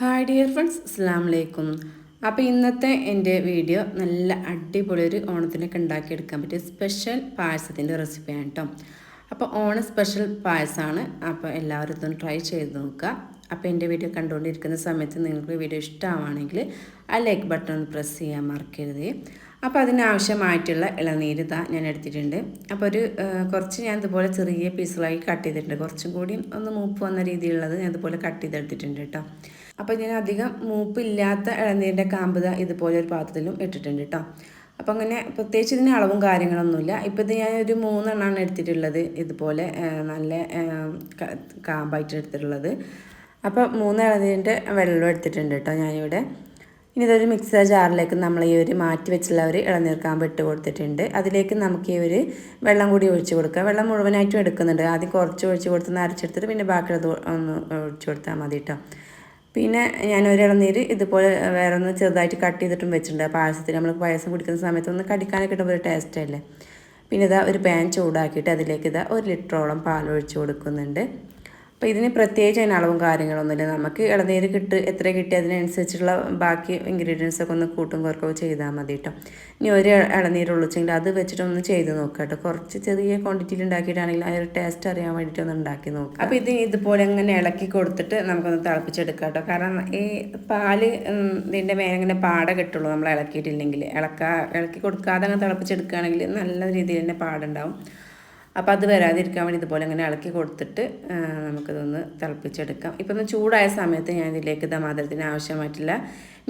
Hi dear friends അസ്സാം വലൈക്കും അപ്പോൾ ഇന്നത്തെ എന്റെ വീഡിയോ നല്ല അടിപൊളി ഒരു ഓണത്തിനൊക്കെ ഉണ്ടാക്കിയെടുക്കാൻ പറ്റിയ സ്പെഷ്യൽ പായസത്തിന്റെ റെസിപ്പിയാണ് കേട്ടോ അപ്പോൾ ഓണ സ്പെഷ്യൽ പായസമാണ്. അപ്പോൾ എല്ലാവരും ഇതൊന്ന് ട്രൈ ചെയ്ത് നോക്കുക. അപ്പോൾ എന്റെ വീഡിയോ കണ്ടുകൊണ്ടിരിക്കുന്ന സമയത്ത് നിങ്ങൾക്ക് വീഡിയോ ഇഷ്ടമാണെങ്കിൽ ആ ലൈക്ക് ബട്ടൺ ഒന്ന് പ്രസ് ചെയ്യാൻ മറക്കരുത്. അപ്പോൾ അതിനാവശ്യമായിട്ടുള്ള ഇളനീര് ഇതാ ഞാൻ എടുത്തിട്ടുണ്ട്. അപ്പോൾ ഒരു കുറച്ച് ഞാൻ ഇതുപോലെ ചെറിയ പീസുകളായി കട്ട് ചെയ്തിട്ടുണ്ട്. കുറച്ചും കൂടി ഒന്ന് മൂപ്പ് വന്ന രീതിയിലുള്ളത് ഞാൻ ഇതുപോലെ കട്ട് ചെയ്തെടുത്തിട്ടുണ്ട് കേട്ടോ അപ്പോൾ ഞാൻ അധികം മൂപ്പില്ലാത്ത ഇളനീരിന്റെ കാമ്പ് ഇതുപോലെ ഒരു പാത്രത്തിലും ഇട്ടിട്ടുണ്ട് കേട്ടോ അപ്പോൾ അങ്ങനെ പ്രത്യേകിച്ച് ഇതിന് അളവും കാര്യങ്ങളൊന്നുമില്ല. ഇപ്പോൾ ഇത് ഞാൻ ഒരു മൂന്നെണ്ണമാണ് എടുത്തിട്ടുള്ളത് ഇതുപോലെ നല്ല കാമ്പായിട്ട് എടുത്തിട്ടുള്ളത്. അപ്പോൾ മൂന്ന് ഇളനീരിന്റെ വെള്ളം എടുത്തിട്ടുണ്ട് കേട്ടോ ഞാനിവിടെ. ഇനി ഇതൊരു മിക്സർ ജാറിലേക്ക് നമ്മൾ ഈ ഒരു മാറ്റി വെച്ചുള്ള ഒരു ഇളനീർ കാമ്പ് ഇട്ട് കൊടുത്തിട്ടുണ്ട്. അതിലേക്ക് നമുക്ക് ഈ ഒരു വെള്ളം കൂടി ഒഴിച്ചു കൊടുക്കുക വെള്ളം മുഴുവനായിട്ടും എടുക്കുന്നുണ്ട്. ആദ്യം കുറച്ച് ഒഴിച്ച് കൊടുത്ത് അരച്ചെടുത്തിട്ട് പിന്നെ ബാക്കിയുള്ളത് ഒന്ന് ഒഴിച്ചു കൊടുത്താൽ മതി കേട്ടോ പിന്നെ ഞാൻ ഒരു ഇതുപോലെ വേറെ ഒന്ന് ചെറുതായിട്ട് കട്ട് ചെയ്തിട്ടും വെച്ചിട്ടുണ്ട്. പായസത്തിൽ നമ്മൾ പായസം കുടിക്കുന്ന സമയത്ത് ഒന്ന് കടിക്കാനൊക്കെ കിട്ടുമ്പോൾ ഒരു ടേസ്റ്റ് അല്ലേ? പിന്നെ ഇതാ ഒരു പാൻ ചൂടാക്കിയിട്ട് അതിലേക്ക് ഇതാ ഒരു ലിറ്ററോളം പാൽ ഒഴിച്ച് കൊടുക്കുന്നുണ്ട്. അപ്പോൾ ഇതിന് പ്രത്യേകിച്ച് അതിന് അളവും കാര്യങ്ങളൊന്നുമില്ല നമുക്ക് ഇളനീര് കിട്ട് എത്ര കിട്ടി അതിനനുസരിച്ചുള്ള ബാക്കി ഇൻഗ്രീഡിയൻസ് ഒക്കെ ഒന്ന് കൂട്ടും കുറക്കോ ചെയ്താൽ മതി കേട്ടോ ഇനി ഒരു ഇളനീരുള്ളിച്ചെങ്കിൽ അത് വെച്ചിട്ടൊന്ന് ചെയ്ത് നോക്കുക കേട്ടോ കുറച്ച് ചെറിയ ക്വാണ്ടിറ്റിയിൽ ഉണ്ടാക്കിയിട്ടാണെങ്കിൽ ആ ഒരു ടേസ്റ്റ് അറിയാൻ വേണ്ടിയിട്ട് ഒന്ന് ഉണ്ടാക്കി നോക്കുക അപ്പോൾ ഇത് ഇതുപോലെ ഇങ്ങനെ ഇളക്കി കൊടുത്തിട്ട് നമുക്കൊന്ന് തിളപ്പിച്ചെടുക്കാം കേട്ടോ കാരണം ഈ പാൽ ഇതിന്റെ മേലെങ്ങനെ പാട കിട്ടുള്ളൂ. നമ്മൾ ഇളക്കിയിട്ടില്ലെങ്കിൽ ഇളക്കാ ഇളക്കി കൊടുക്കാതെ അങ്ങനെ തിളപ്പിച്ചെടുക്കുകയാണെങ്കിൽ നല്ല രീതിയിൽ തന്നെ പാടുണ്ടാവും. അപ്പോൾ അത് വരാതിരിക്കാൻ വേണ്ടി ഇതുപോലെ ഇങ്ങനെ ഇളക്കി കൊടുത്തിട്ട് നമുക്കിതൊന്ന് തിളപ്പിച്ചെടുക്കാം. ഇപ്പം ഒന്ന് ചൂടായ സമയത്ത് ഞാൻ ഇതിലേക്ക് ഇതാ മധുരത്തിന് ആവശ്യമായിട്ടുള്ള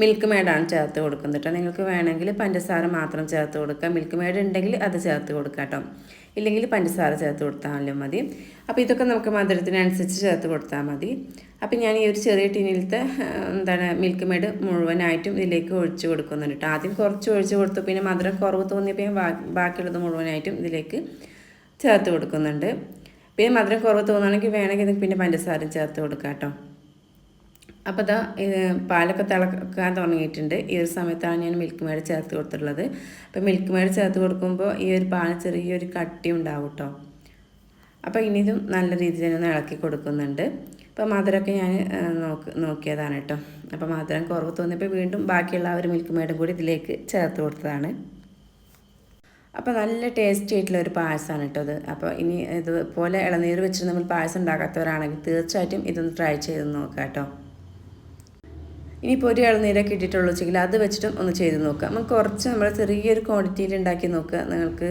മിൽക്ക് മേഡാണ് ചേർത്ത് കൊടുക്കുന്നത് കേട്ടോ. നിങ്ങൾക്ക് വേണമെങ്കിൽ പഞ്ചസാര മാത്രം ചേർത്ത് കൊടുക്കാം. മിൽക്ക് മേഡ് ഉണ്ടെങ്കിൽ അത് ചേർത്ത് കൊടുക്കാം കേട്ടോ. ഇല്ലെങ്കിൽ പഞ്ചസാര ചേർത്ത് കൊടുത്താലും മതി. അപ്പോൾ ഇതൊക്കെ നമുക്ക് മധുരത്തിനനുസരിച്ച് ചേർത്ത് കൊടുത്താൽ മതി. അപ്പോൾ ഞാൻ ഈ ഒരു ചെറിയ ടീനിലത്തെ എന്താണ് മിൽക്ക് മേഡ് മുഴുവനായിട്ടും ഇതിലേക്ക് ഒഴിച്ച് കൊടുക്കുന്നുണ്ട് കേട്ടോ. ആദ്യം കുറച്ച് ഒഴിച്ച് കൊടുത്തു പിന്നെ മധുരം കുറവ് തോന്നിയപ്പോൾ ഞാൻ ബാക്കിയുള്ളത് മുഴുവനായിട്ടും ഇതിലേക്ക് ചേർത്ത് കൊടുക്കുന്നുണ്ട്. പിന്നെ മധുരം കുറവ് തോന്നുകയാണെങ്കിൽ വേണമെങ്കിൽ പിന്നെ പഞ്ചസാരയും ചേർത്ത് കൊടുക്കാം കേട്ടോ. അപ്പോൾ ഇതാ പാലൊക്കെ തിളക്കാൻ തുടങ്ങിയിട്ടുണ്ട്. ഈ ഒരു സമയത്താണ് ഞാൻ മിൽക്ക് മേഡ് ചേർത്ത് കൊടുത്തിട്ടുള്ളത്. അപ്പോൾ മിൽക്ക് മേഡ് ചേർത്ത് കൊടുക്കുമ്പോൾ ഈ ഒരു പാൽ ചെറിയൊരു കട്ടി ഉണ്ടാവും കേട്ടോ. അപ്പോൾ ഇനി ഇതും നല്ല രീതിയിൽ തന്നെ ഇളക്കി കൊടുക്കുന്നുണ്ട്. അപ്പോൾ മധുരമൊക്കെ ഞാൻ നോക്ക് നോക്കിയതാണ് കേട്ടോ. അപ്പോൾ മധുരം കുറവ് തോന്നിയപ്പോൾ വീണ്ടും ബാക്കിയുള്ള ആ ഒരു മിൽക്ക് മേഡും കൂടി ഇതിലേക്ക് ചേർത്ത് കൊടുത്തതാണ്. അപ്പോൾ നല്ല ടേസ്റ്റി ആയിട്ടുള്ള ഒരു പായസമാണ് കേട്ടോ അത് അപ്പോൾ ഇനി ഇതുപോലെ ഇളനീർ വെച്ചിട്ട് നമ്മൾ പായസം ഉണ്ടാക്കാത്തവരാണെങ്കിൽ തീർച്ചയായിട്ടും ഇതൊന്ന് ട്രൈ ചെയ്ത് നോക്കാം കേട്ടോ ഇനിയിപ്പോൾ ഒരു ഇളനീരൊക്കെ ഇട്ടിട്ടുള്ളൂ വെച്ചെങ്കിൽ അത് വെച്ചിട്ടും ഒന്ന് ചെയ്ത് നോക്കാം. നമുക്ക് കുറച്ച് നമ്മൾ ചെറിയൊരു ക്വാണ്ടിറ്റിയിൽ ഉണ്ടാക്കി നോക്കുക നിങ്ങൾക്ക്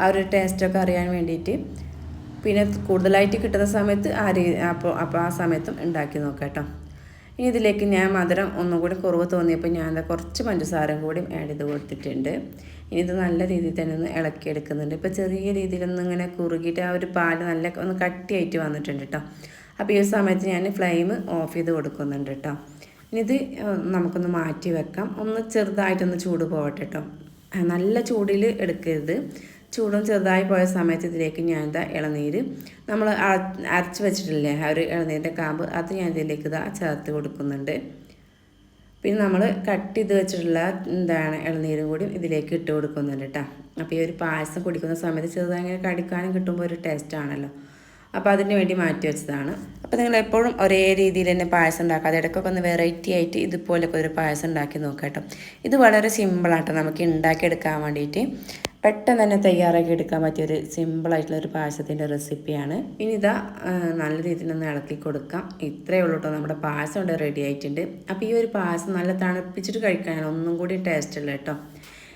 ആ ഒരു ടേസ്റ്റൊക്കെ അറിയാൻ വേണ്ടിയിട്ട്. പിന്നെ കൂടുതലായിട്ട് കിട്ടുന്ന സമയത്ത് ആ രീതി അപ്പോൾ അപ്പോൾ ആ സമയത്തും ഉണ്ടാക്കി നോക്കാം കേട്ടോ ഇനി ഇതിലേക്ക് ഞാൻ മധുരം ഒന്നുകൂടി കുറവ് തോന്നിയപ്പോൾ ഞാൻ എന്താ കുറച്ച് പഞ്ചസാര കൂടി ആഡ് ചെയ്ത് കൊടുത്തിട്ടുണ്ട്. ഇനി ഇത് നല്ല രീതിയിൽ തന്നെ ഒന്ന് ഇളക്കി ഇളക്കിയെടുക്കുന്നുണ്ട്. ഇപ്പോൾ ചെറിയ രീതിയിലൊന്നും ഇങ്ങനെ കുറുകിയിട്ട് ആ ഒരു പാൽ നല്ല ഒന്ന് കട്ടിയായിട്ട് വന്നിട്ടുണ്ട് കേട്ടോ അപ്പോൾ ഈ സമയത്ത് ഞാൻ ഫ്ലെയിം ഓഫ് ചെയ്ത് കൊടുക്കുന്നുണ്ട് കേട്ടോ ഇനി ഇത് നമുക്കൊന്ന് മാറ്റി വെക്കാം. ഒന്ന് ചെറുതായിട്ടൊന്ന് ചൂട് പോകട്ടെ കേട്ടോ നല്ല ചൂടിൽ എടുക്കരുത്. ചൂടും ചെറുതായി പോയ സമയത്ത് ഇതിലേക്ക് ഞാൻ ഇതാ ഇളനീര്. നമ്മൾ അരച്ച് വെച്ചിട്ടില്ലേ ആ ഒരു ഇളനീരിന്റെ കാമ്പ് അത് ഞാൻ ഇതിലേക്ക് ഇതാ ചേർത്ത് കൊടുക്കുന്നുണ്ട്. പിന്നെ നമ്മൾ കട്ട് ചെയ്ത് വെച്ചിട്ടുള്ള എന്താണ് ഇളനീരും കൂടി ഇതിലേക്ക് ഇട്ട് കൊടുക്കുന്നുണ്ട് കേട്ടോ അപ്പോൾ ഈ ഒരു പായസം കുടിക്കുന്ന സമയത്ത് ചെറുതായി ഇങ്ങനെ കടിക്കാനും കിട്ടുമ്പോൾ ഒരു ടേസ്റ്റ് ആണല്ലോ. അപ്പോൾ അതിന് വേണ്ടി മാറ്റി വെച്ചതാണ്. അപ്പോൾ നിങ്ങൾ എപ്പോഴും ഒരേ രീതിയിൽ തന്നെ പായസം ഉണ്ടാക്കാതെ ഇടയ്ക്കൊക്കെ ഒന്ന് വെറൈറ്റി ആയിട്ട് ഇതുപോലൊക്കെ ഒരു പായസം ഉണ്ടാക്കി നോക്കാം കേട്ടോ ഇത് വളരെ സിമ്പിളാട്ടോ നമുക്ക് ഉണ്ടാക്കിയെടുക്കാൻ വേണ്ടിയിട്ട്. പെട്ടെന്ന് തന്നെ തയ്യാറാക്കി എടുക്കാൻ പറ്റിയ ഒരു സിമ്പിളായിട്ടുള്ള ഒരു പായസത്തിന്റെ റെസിപ്പിയാണ് ഇനി ഇതാ നല്ല രീതിയിൽ ഒന്ന് ഇളക്കി കൊടുക്കാം. ഇത്രയേ ഉള്ളൂ കേട്ടോ നമ്മുടെ പായസം ഇവിടെ റെഡി ആയിട്ടുണ്ട്. അപ്പോൾ ഈ ഒരു പായസം നല്ല തണുപ്പിച്ചിട്ട് കഴിക്കാനാണ് ഒന്നും കൂടി ടേസ്റ്റ് ഉള്ളത് കേട്ടോ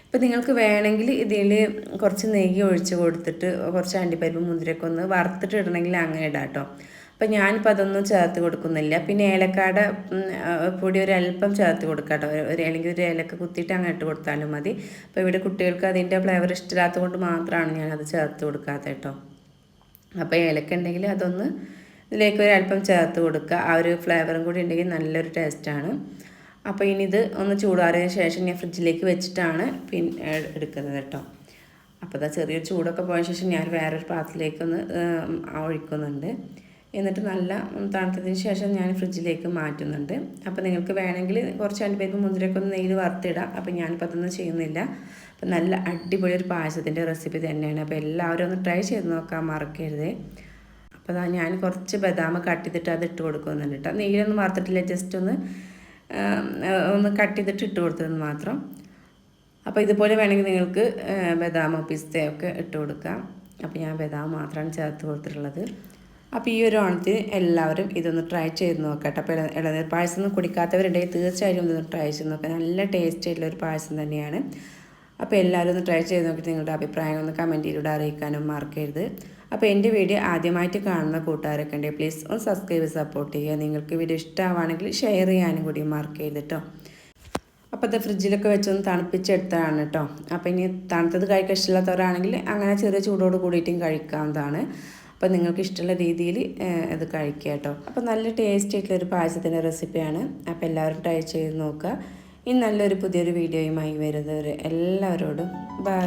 ഇപ്പം നിങ്ങൾക്ക് വേണമെങ്കിൽ ഇതിൽ കുറച്ച് നെയ്യ് ഒഴിച്ച് കൊടുത്തിട്ട് കുറച്ച് അണ്ടിപ്പരിപ്പ് മുന്തിരിയൊക്കെ ഒന്ന് വറുത്തിട്ട് ഇടണമെങ്കിൽ അങ്ങനെ ഇടാം കേട്ടോ അപ്പം ഞാനിപ്പോൾ അതൊന്നും ചേർത്ത് കൊടുക്കുന്നില്ല. പിന്നെ ഏലക്കാട് പൊടി ഒരു അല്പം ചേർത്ത് കൊടുക്കാം കേട്ടോ ഒരു- അല്ലെങ്കിൽ ഒരു ഏലക്ക കുത്തിയിട്ട് അങ്ങ് ഇട്ട് കൊടുത്താലും മതി. അപ്പോൾ ഇവിടെ കുട്ടികൾക്ക് അതിന്റെ ഫ്ലേവർ ഇഷ്ടമില്ലാത്തത് കൊണ്ട് മാത്രമാണ് ഞാനത് ചേർത്ത് കൊടുക്കാത്തത് കേട്ടോ. അപ്പോൾ ഏലക്ക ഉണ്ടെങ്കിൽ അതൊന്ന് ഇതിലേക്ക് ഒരു അല്പം ചേർത്ത് കൊടുക്കുക. ആ ഒരു ഫ്ലേവറും കൂടി ഉണ്ടെങ്കിൽ നല്ലൊരു ടേസ്റ്റാണ് അപ്പോൾ ഇനി ഇത് ഒന്ന് ചൂടാറിയതിന് ശേഷം ഞാൻ ഫ്രിഡ്ജിലേക്ക് വെച്ചിട്ടാണ് പിന്നെ എടുക്കുന്നത് കേട്ടോ. അപ്പോൾ അതാ ചെറിയൊരു ചൂടൊക്കെ പോയ ശേഷം ഞാൻ വേറൊരു പാത്രത്തിലേക്കൊന്ന് ഒഴിക്കുന്നുണ്ട്. എന്നിട്ട് നല്ല തണുത്തതിന് ശേഷം ഞാൻ ഫ്രിഡ്ജിലേക്ക് മാറ്റുന്നുണ്ട്. അപ്പോൾ നിങ്ങൾക്ക് വേണമെങ്കിൽ കുറച്ച് അണ്ടിപ്പരിപ്പ് മുന്തിരിയൊക്കെ ഒന്ന് നെയ്യിൽ വറുത്തിടാം. അപ്പോൾ ഞാനിപ്പോൾ അതൊന്നും ചെയ്യുന്നില്ല. അപ്പോൾ നല്ല അടിപൊളി ഒരു പായസത്തിന്റെ റെസിപ്പി തന്നെയാണ്. അപ്പോൾ എല്ലാവരും ഒന്ന് ട്രൈ ചെയ്ത് നോക്കാൻ മറക്കരുത്. അപ്പോൾ അതാ ഞാൻ കുറച്ച് ബദാം കട്ട് ചെയ്തിട്ട് അത് ഇട്ട് കൊടുക്കുന്നുണ്ട് കേട്ടോ നെയ്യിലൊന്നും വറുത്തിട്ടില്ല. ജസ്റ്റ് ഒന്ന് ഒന്ന് കട്ട് ചെയ്തിട്ട് ഇട്ട് കൊടുത്തതെന്ന് മാത്രം. അപ്പോൾ ഇതുപോലെ വേണമെങ്കിൽ നിങ്ങൾക്ക് ബദാമോ പിസ്തയോ ഒക്കെ ഇട്ട് കൊടുക്കാം. അപ്പോൾ ഞാൻ ബദാം മാത്രമാണ് ചേർത്ത് കൊടുത്തിട്ടുള്ളത്. അപ്പോൾ ഈ ഒരു ഓണത്തിന് എല്ലാവരും ഇതൊന്ന് ട്രൈ ചെയ്ത് നോക്കട്ടെ. അപ്പോൾ ഇള- ഇളനീർ പായസം ഒന്നും കുടിക്കാത്തവരുണ്ടെങ്കിൽ തീർച്ചയായും ഇതൊന്ന് ട്രൈ ചെയ്ത് നോക്കാം. നല്ല ടേസ്റ്റ് ആയിട്ടുള്ള ഒരു പായസം തന്നെയാണ്. അപ്പോൾ എല്ലാവരും ഒന്ന് ട്രൈ ചെയ്ത് നോക്കിയിട്ട് നിങ്ങളുടെ അഭിപ്രായം ഒന്ന് കമന്റിലൂടെ അറിയിക്കാനും മറക്കരുത്. അപ്പോൾ എന്റെ വീഡിയോ ആദ്യമായിട്ട് കാണുന്ന കൂട്ടുകാരൊക്കെ ഉണ്ടെങ്കിൽ പ്ലീസ് ഒന്ന് സബ്സ്ക്രൈബ് സപ്പോർട്ട് ചെയ്യുക. നിങ്ങൾക്ക് വീഡിയോ ഇഷ്ടമാണെങ്കിൽ ഷെയർ ചെയ്യാനും കൂടി മറക്കരുത് കേട്ടോ അപ്പോൾ അത് ഫ്രിഡ്ജിലൊക്കെ വെച്ചൊന്ന് തണുപ്പിച്ചെടുത്തതാണ് കേട്ടോ അപ്പോൾ ഇനി തണുത്തത് കഴിക്കാൻ ഇഷ്ടമില്ലാത്തവരാണെങ്കിൽ അങ്ങനെ ചെറിയ ചൂടോട് കൂടിയിട്ടും കഴിക്കാവുന്നതാണ്. അപ്പോൾ നിങ്ങൾക്ക് ഇഷ്ടമുള്ള രീതിയിൽ ഇത് കഴിക്കുക കേട്ടോ. അപ്പോൾ നല്ല ടേസ്റ്റ് ആയിട്ടുള്ള ഒരു പായസത്തിന്റെ റെസിപ്പിയാണ് അപ്പോൾ എല്ലാവരും ട്രൈ ചെയ്ത് നോക്കുക. ഇനി നല്ലൊരു പുതിയൊരു വീഡിയോയുമായി വരുന്നവർ എല്ലാവരോടും ബൈ